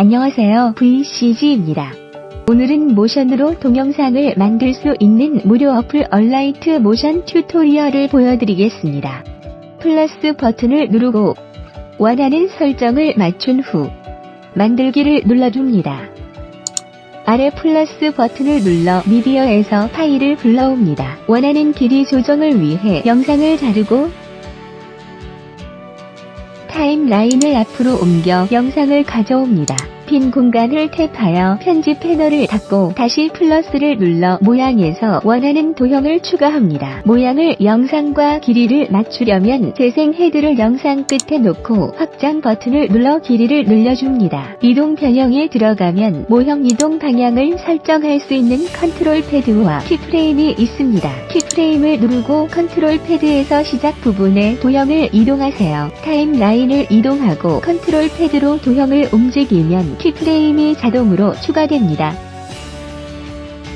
안녕하세요. VCG입니다. 오늘은 모션으로 동영상을 만들 수 있는 무료 어플 얼라이트 모션 튜토리얼을 보여드리겠습니다. 플러스 버튼을 누르고 원하는 설정을 맞춘 후 만들기를 눌러줍니다. 아래 플러스 버튼을 눌러 미디어에서 파일을 불러옵니다. 원하는 길이 조정을 위해 영상을 자르고 타임라인을 앞으로 옮겨 영상을 가져옵니다. 빈 공간을 탭하여 편집 패널을 닫고 다시 플러스를 눌러 모양에서 원하는 도형을 추가합니다. 모양을 영상과 길이를 맞추려면 재생 헤드를 영상 끝에 놓고 확장 버튼을 눌러 길이를 늘려줍니다. 이동 변형에 들어가면 모형 이동 방향을 설정할 수 있는 컨트롤 패드와 키프레임이 있습니다. 키프레임을 누르고 컨트롤 패드에서 시작 부분에 도형을 이동하세요. 타임라인을 이동하고 컨트롤 패드로 도형을 움직이면 키프레임이 자동으로 추가됩니다.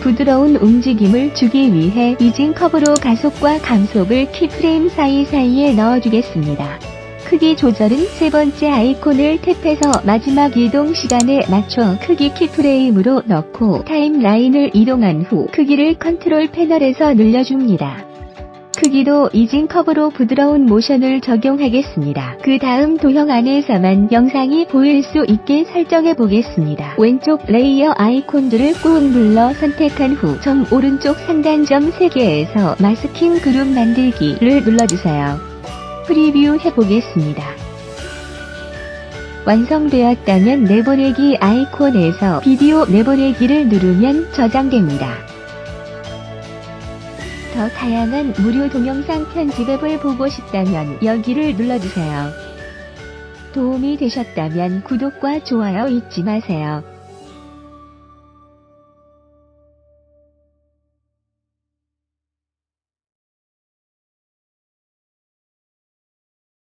부드러운 움직임을 주기 위해 이징 커브로 가속과 감속을 키프레임 사이사이에 넣어주겠습니다. 크기 조절은 세 번째 아이콘을 탭해서 마지막 이동 시간에 맞춰 크기 키프레임으로 넣고 타임라인을 이동한 후 크기를 컨트롤 패널에서 늘려줍니다. 크기도 이징 커브로 부드러운 모션을 적용하겠습니다. 그 다음 도형 안에서만 영상이 보일 수 있게 설정해 보겠습니다. 왼쪽 레이어 아이콘들을 꾹 눌러 선택한 후 점 오른쪽 상단점 3개에서 마스킹 그룹 만들기를 눌러주세요. 프리뷰 해보겠습니다. 완성되었다면 내보내기 아이콘에서 비디오 내보내기를 누르면 저장됩니다. 더 다양한 무료 동영상 편집 앱을 보고 싶다면 여기를 눌러주세요. 도움이 되셨다면 구독과 좋아요 잊지 마세요.